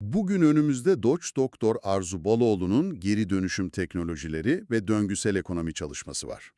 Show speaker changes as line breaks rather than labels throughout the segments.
Bugün önümüzde Doç Doktor Arzu Baloğlu'nun geri dönüşüm teknolojileri ve döngüsel ekonomi çalışması var.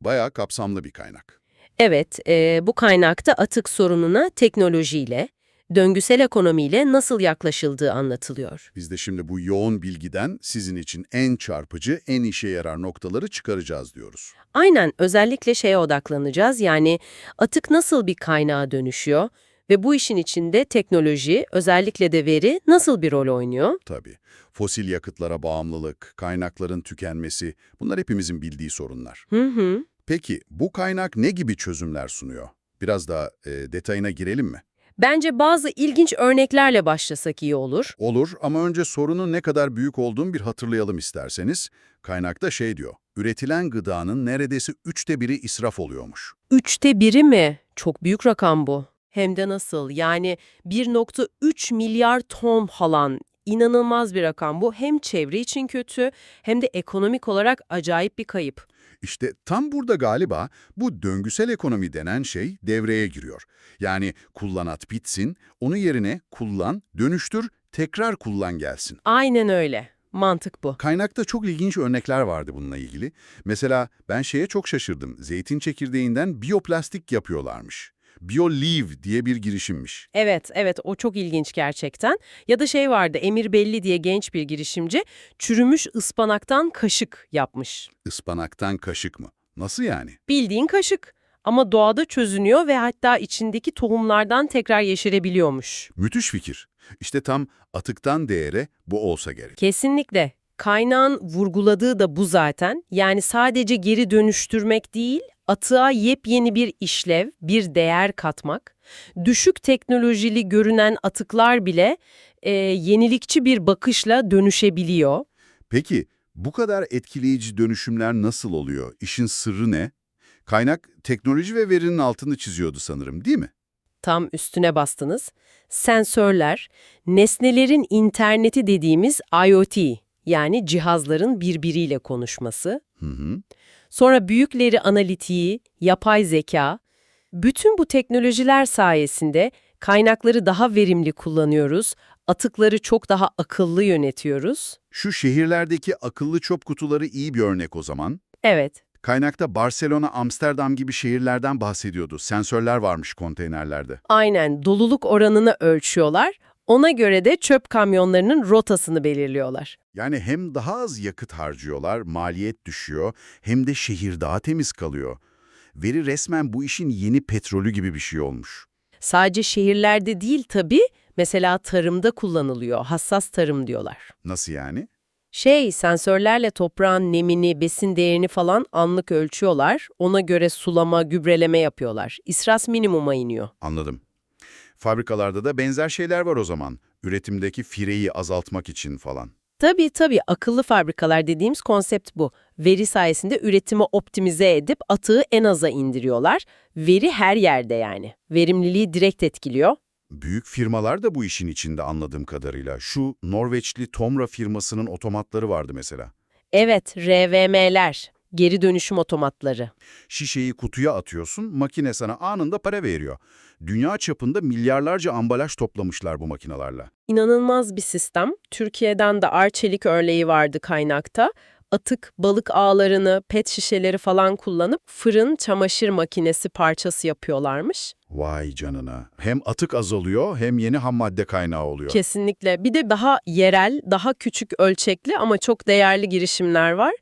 Bayağı kapsamlı bir kaynak.
Evet, e, bu kaynakta atık sorununa teknolojiyle, döngüsel ekonomiyle nasıl yaklaşıldığı anlatılıyor.
Biz de şimdi bu yoğun bilgiden sizin için en çarpıcı, en işe yarar noktaları çıkaracağız diyoruz.
Aynen, özellikle şeye odaklanacağız, yani atık nasıl bir kaynağa dönüşüyor ve bu işin içinde teknoloji, özellikle de veri nasıl bir rol oynuyor?
Tabii. Fosil yakıtlara bağımlılık, kaynakların tükenmesi, bunlar hepimizin bildiği sorunlar.
Hı hı.
Peki bu kaynak ne gibi çözümler sunuyor? Biraz daha e, detayına girelim mi?
Bence bazı ilginç örneklerle başlasak iyi olur.
Olur ama önce sorunun ne kadar büyük olduğunu bir hatırlayalım isterseniz. Kaynakta şey diyor, üretilen gıdanın neredeyse üçte biri israf oluyormuş.
Üçte biri mi? Çok büyük rakam bu. Hem de nasıl? Yani 1.3 milyar ton falan. İnanılmaz bir rakam bu. Hem çevre için kötü hem de ekonomik olarak acayip bir kayıp.
İşte tam burada galiba bu döngüsel ekonomi denen şey devreye giriyor. Yani kullanat bitsin, onu yerine kullan, dönüştür, tekrar kullan gelsin.
Aynen öyle. Mantık bu.
Kaynakta çok ilginç örnekler vardı bununla ilgili. Mesela ben şeye çok şaşırdım. Zeytin çekirdeğinden biyoplastik yapıyorlarmış. BioLeave diye bir girişimmiş.
Evet, evet o çok ilginç gerçekten. Ya da şey vardı, Emir Belli diye genç bir girişimci çürümüş ıspanaktan kaşık yapmış.
Ispanaktan kaşık mı? Nasıl yani?
Bildiğin kaşık. Ama doğada çözünüyor ve hatta içindeki tohumlardan tekrar yeşerebiliyormuş.
Müthiş fikir. İşte tam atıktan değere bu olsa gerek.
Kesinlikle. Kaynağın vurguladığı da bu zaten. Yani sadece geri dönüştürmek değil, atığa yepyeni bir işlev, bir değer katmak. Düşük teknolojili görünen atıklar bile e, yenilikçi bir bakışla dönüşebiliyor.
Peki bu kadar etkileyici dönüşümler nasıl oluyor? İşin sırrı ne? Kaynak teknoloji ve verinin altını çiziyordu sanırım değil mi?
Tam üstüne bastınız. Sensörler, nesnelerin interneti dediğimiz IoT, yani cihazların birbiriyle konuşması.
Hı hı.
Sonra büyükleri analitiği, yapay zeka. Bütün bu teknolojiler sayesinde kaynakları daha verimli kullanıyoruz, atıkları çok daha akıllı yönetiyoruz.
Şu şehirlerdeki akıllı çöp kutuları iyi bir örnek o zaman.
Evet,
Kaynakta Barcelona, Amsterdam gibi şehirlerden bahsediyordu. Sensörler varmış konteynerlerde.
aynen doluluk oranını ölçüyorlar. Ona göre de çöp kamyonlarının rotasını belirliyorlar.
Yani hem daha az yakıt harcıyorlar, maliyet düşüyor, hem de şehir daha temiz kalıyor. Veri resmen bu işin yeni petrolü gibi bir şey olmuş.
Sadece şehirlerde değil tabii, mesela tarımda kullanılıyor, hassas tarım diyorlar.
Nasıl yani?
Şey, sensörlerle toprağın nemini, besin değerini falan anlık ölçüyorlar. Ona göre sulama, gübreleme yapıyorlar. İsras minimuma iniyor.
Anladım. Fabrikalarda da benzer şeyler var o zaman. Üretimdeki fireyi azaltmak için falan.
Tabii tabii akıllı fabrikalar dediğimiz konsept bu. Veri sayesinde üretimi optimize edip atığı en aza indiriyorlar. Veri her yerde yani. Verimliliği direkt etkiliyor.
Büyük firmalar da bu işin içinde anladığım kadarıyla. Şu Norveçli Tomra firmasının otomatları vardı mesela.
Evet, RVM'ler, geri dönüşüm otomatları.
Şişeyi kutuya atıyorsun, makine sana anında para veriyor. Dünya çapında milyarlarca ambalaj toplamışlar bu makinalarla.
İnanılmaz bir sistem. Türkiye'den de Arçelik örneği vardı kaynakta. Atık, balık ağlarını, pet şişeleri falan kullanıp fırın çamaşır makinesi parçası yapıyorlarmış.
Vay canına. Hem atık azalıyor hem yeni ham madde kaynağı oluyor.
Kesinlikle. Bir de daha yerel, daha küçük ölçekli ama çok değerli girişimler var.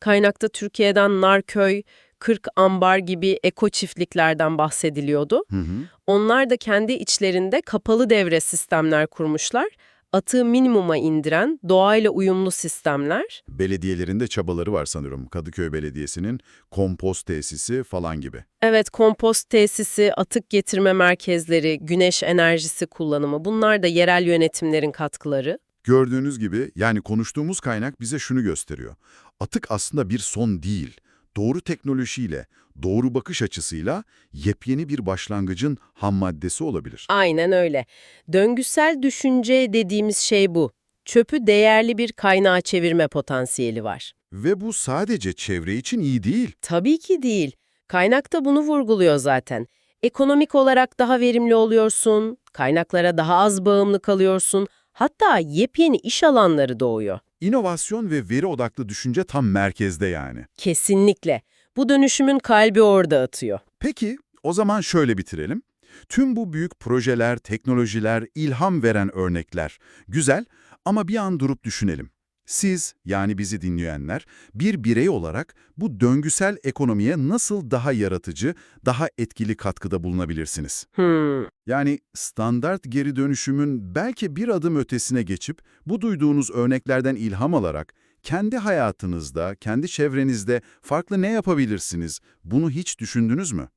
Kaynakta Türkiye'den Narköy, 40 ambar gibi eko çiftliklerden bahsediliyordu.
Hı hı.
Onlar da kendi içlerinde kapalı devre sistemler kurmuşlar. Atığı minimuma indiren, doğayla uyumlu sistemler.
Belediyelerin de çabaları var sanırım. Kadıköy Belediyesi'nin kompost tesisi falan gibi.
Evet, kompost tesisi, atık getirme merkezleri, güneş enerjisi kullanımı bunlar da yerel yönetimlerin katkıları.
Gördüğünüz gibi yani konuştuğumuz kaynak bize şunu gösteriyor. Atık aslında bir son değil. Doğru teknolojiyle, doğru bakış açısıyla yepyeni bir başlangıcın ham maddesi olabilir.
Aynen öyle. Döngüsel düşünce dediğimiz şey bu. Çöpü değerli bir kaynağa çevirme potansiyeli var.
Ve bu sadece çevre için iyi değil.
Tabii ki değil. Kaynakta bunu vurguluyor zaten. Ekonomik olarak daha verimli oluyorsun, kaynaklara daha az bağımlı kalıyorsun, Hatta yepyeni iş alanları doğuyor.
İnovasyon ve veri odaklı düşünce tam merkezde yani.
Kesinlikle. Bu dönüşümün kalbi orada atıyor.
Peki, o zaman şöyle bitirelim. Tüm bu büyük projeler, teknolojiler, ilham veren örnekler. Güzel ama bir an durup düşünelim. Siz, yani bizi dinleyenler, bir birey olarak bu döngüsel ekonomiye nasıl daha yaratıcı, daha etkili katkıda bulunabilirsiniz?
Hmm.
Yani standart geri dönüşümün belki bir adım ötesine geçip bu duyduğunuz örneklerden ilham alarak kendi hayatınızda, kendi çevrenizde farklı ne yapabilirsiniz? Bunu hiç düşündünüz mü?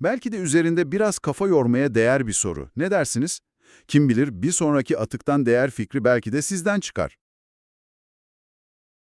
Belki de üzerinde biraz kafa yormaya değer bir soru. Ne dersiniz? Kim bilir bir sonraki atıktan değer fikri belki de sizden çıkar.